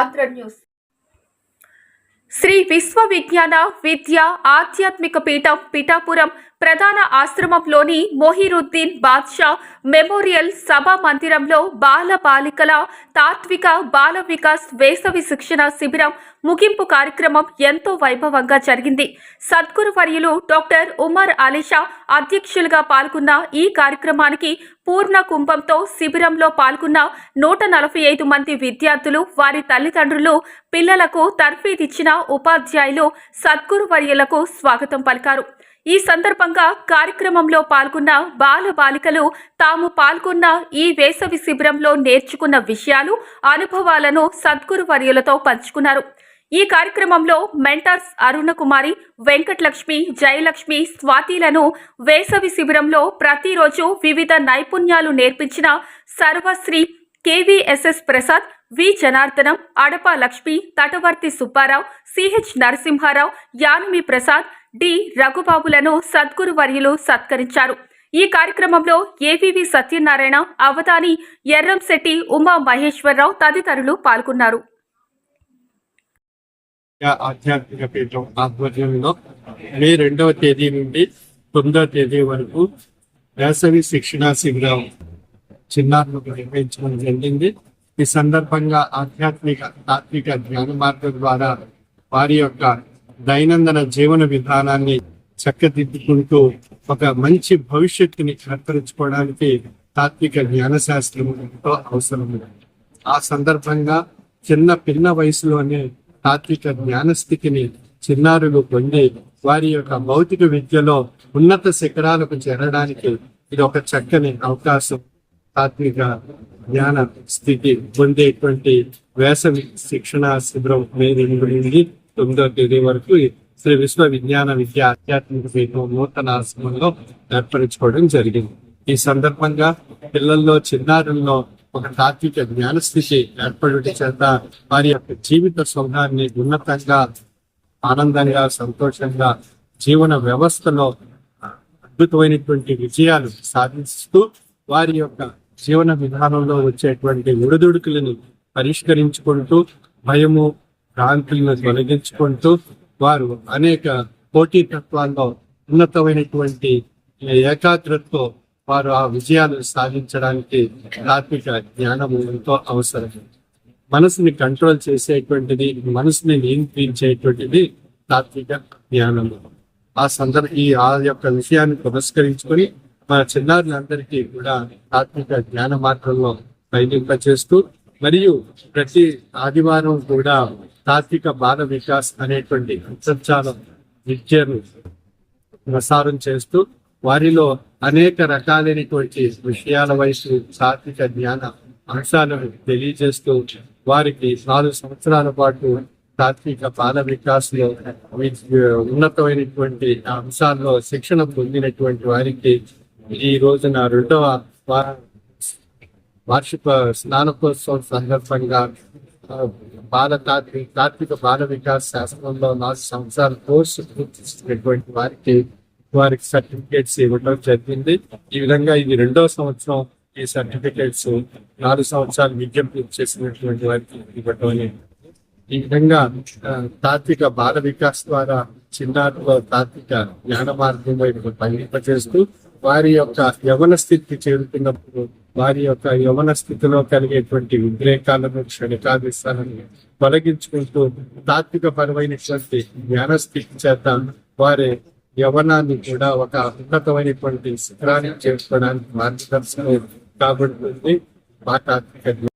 Andhra news. Shri విశ్వవిజ్ఞాన విద్య ఆధ్యాత్మిక పీఠం పిఠాపురం ప్రధాన ఆశ్రమంలోని మొహిరుద్దీన్ బాద్షా మెమోరియల్ సభా మందిరంలో బాల బాలికల తాత్విక బాల వికాస్ వేసవి శిక్షణ శిబిరం ముగింపు కార్యక్రమం ఎంతో వైభవంగా జరిగింది. సద్గురు వర్యులు డాక్టర్ ఉమర్ అలీషా అధ్యక్షులుగా పాల్గొన్న ఈ కార్యక్రమానికి పూర్ణ కుంభంతో శిబిరంలో పాల్గొన్న నూట నలభై ఐదు మంది విద్యార్థులు వారి తల్లిదండ్రులు పిల్లలకు తర్ఫీదిచ్చిన ఉపాధ్యాయులు సద్గురు వర్యులకు స్వాగతం పలికారు. ఈ సందర్భంగా కార్యక్రమంలో పాల్గొన్న బాల బాలికలు తాము పాల్గొన్న ఈ వేసవి శిబిరంలో నేర్చుకున్న విషయాలు అనుభవాలను సద్గురు వర్యులతో పంచుకున్నారు. ఈ కార్యక్రమంలో మెంటర్స్ అరుణకుమారి వెంకటలక్ష్మి జయలక్ష్మి స్వాతిలను వేసవి శిబిరంలో ప్రతిరోజు వివిధ నైపుణ్యాలు నేర్పించిన Sarvashri KVSS Prasad V Janardhanam Adapa Lakshmi Tatavarthi Subbarao CH Narasimharao Yanami Prasad D. రఘుబాబులను సద్గురు వర్యులు సత్కరించారు. ఈ కార్యక్రమంలో ఏవివి సత్యనారాయణ అవతాని ఎర్రంశెట్టి ఉమా మహేశ్వరరావు తదితరులు పాల్గొన్నారు. ఆధ్యాత్మిక పీఠం ఆధ్వర్యంలో మే రెండవ తేదీ నుండి తొమ్మిదవ తేదీ వరకు వేసవి శిక్షణా శిబిరం చిన్నారులకు నిర్వహించడం జరిగింది. ఈ సందర్భంగా ఆధ్యాత్మిక తాత్విక జ్ఞాన మార్గం ద్వారా వారి యొక్క దైనందిన జీవన విధానాన్ని చక్కదిద్దుకుంటూ ఒక మంచి భవిష్యత్తుని ఏర్పరచుకోవడానికి తాత్విక జ్ఞాన శాస్త్రం ఎంతో అవసరం ఆ సందర్భంగా చిన్న పిన్న వయసులోనే తాత్విక జ్ఞాన స్థితిని చిన్నారులు పొంది వారి యొక్క భౌతిక విద్యలో ఉన్నత శిఖరాలకు చేరడానికి ఇది ఒక చక్కని అవకాశం. తాత్విక జ్ఞాన స్థితి పొందేటువంటి వేసవి శిక్షణ శిబిరం అనేది తొమ్మిదవ తేదీ వరకు శ్రీ విశ్వ విజ్ఞాన విద్య ఆధ్యాత్మిక పీఠం నూతన ఆశ్రమంలో ఏర్పరచుకోవడం జరిగింది. ఈ సందర్భంగా పిల్లల్లో చిన్నారుల్లో ఒక తాత్విక జ్ఞాన స్థితి చేత వారి యొక్క జీవిత స్వభావాన్ని ఉన్నతంగా ఆనందంగా సంతోషంగా జీవన వ్యవస్థలో అద్భుతమైనటువంటి విజయాలు సాధిస్తూ వారి యొక్క జీవన విధానంలో వచ్చేటువంటి ఒడిదుడుకులను పరిష్కరించుకుంటూ భయము భ్రాంతులను తొలగించుకుంటూ వారు అనేక పోటీ తత్వాల్లో ఉన్నతమైనటువంటి ఏకాగ్రతతో వారు ఆ విజయాలు సాధించడానికి తాత్విక జ్ఞానము ఎంతో అవసరం. మనసుని కంట్రోల్ చేసేటువంటిది మనసుని నియంత్రించేటువంటిది తాత్విక జ్ఞానము. ఆ సందర్భ ఈ ఆ యొక్క విషయాన్ని పురస్కరించుకొని మన చిన్నారులందరికీ కూడా తాత్విక జ్ఞాన మార్గంలో బయటింపచేస్తూ మరియు ప్రతి ఆదివారం కూడా తాత్విక బాల వికాస్ అనేటువంటి అంతర్జాల విద్యను ప్రసారం చేస్తూ వారిలో అనేక రకాలైనటువంటి విషయాల వయసు తాత్విక జ్ఞాన అంశాలను తెలియజేస్తూ వారికి నాలుగు సంవత్సరాల పాటు తాత్విక బాల వికాస్లో ఉన్నతమైనటువంటి అంశాల్లో శిక్షణ పొందినటువంటి వారికి ఈ రోజున రెండవ వార్షిక స్నానకోత్సవం సందర్భంగా బాల తాత్విక తాత్విక బాల వికాస్ శాస్త్రంలో నాలుగు సంవత్సరాల కోర్సు పూర్తి చేసినటువంటి వారికి వారికి సర్టిఫికేట్స్ ఇవ్వడం జరిగింది. ఈ విధంగా ఇది రెండో సంవత్సరం ఈ సర్టిఫికేట్స్ నాలుగు సంవత్సరాలు విద్య పూర్తి చేసినటువంటి వారికి ఇవ్వడం అనేది ఈ విధంగా తాత్విక బాల వికాస్ ద్వారా చిన్నారులో తాత్విక జ్ఞాన మార్గం వైపు పండింపజేస్తూ వారి యొక్క యవన స్థితికి చేరుతున్నప్పుడు వారి యొక్క యవన స్థితిలో కలిగేటువంటి ఉద్రేకాలను క్షణికాదిస్తానని తొలగించుకుంటూ తాత్విక పరమైనటువంటి జ్ఞాన స్థితి చేత వారి యవనాన్ని కూడా ఒక ఉన్నతమైనటువంటి శిఖరానికి చేర్చుకోవడానికి మార్గదర్శనం కాబడుతుంది. మా తాత్విక